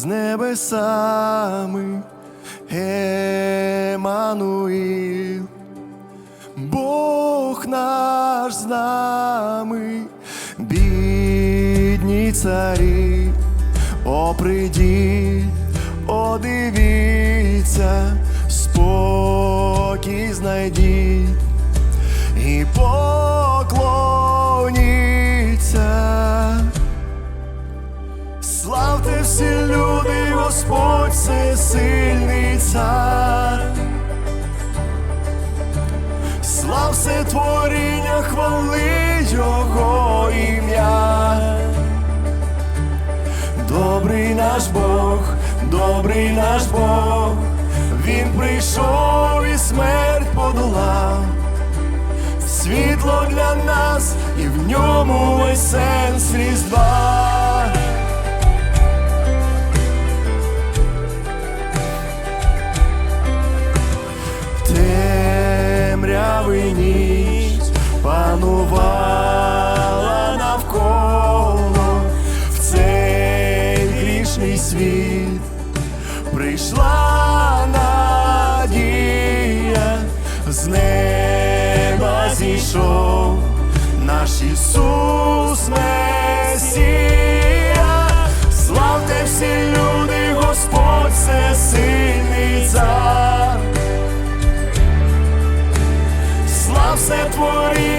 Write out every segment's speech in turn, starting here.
з небесами, Емануїл, Бог наш з нами, бідні царі, О, придіть, о, дивіться, спокій знайдіть. Цар. Слав все творіння, хвали Його ім'я. Добрий наш Бог, добрий наш Бог, Він прийшов і смерть подолав. Світло для нас, і в ньому весь сенс різдва. Ніч панувала навколо в цей грішний світ прийшла надія, з неба зійшов наш Ісус Месія. Славте всі Слав все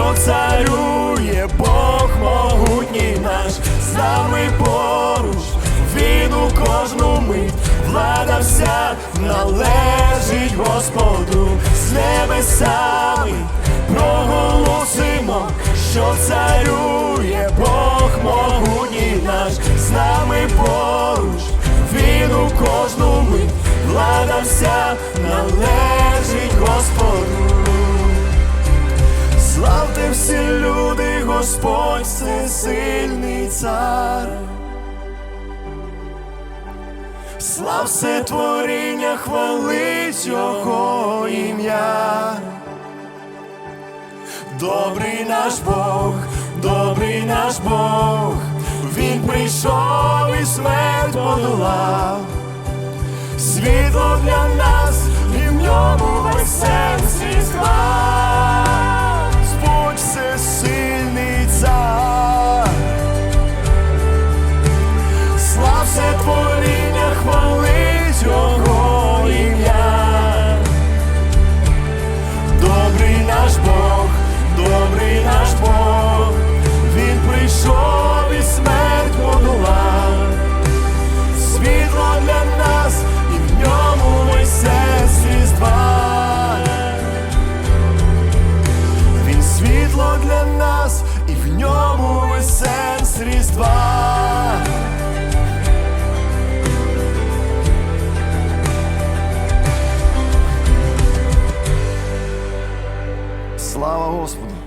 що царює Бог могутній наш, з нами поруч, він у кожну мить, влада вся належить Господу, з небесами проголосимо, що царює Бог могутній наш, з нами поруч, він у кожну мить, влада вся належить Славте всі люди, Господь сильний цар. Слав все творіння, хвалить Його ім'я. Добрий наш Бог, добрий наш Бог, Він прийшов і смерть подолав. Світло для нас, і в ньому весь різдва. Господь сенс різдва. Слава Господу!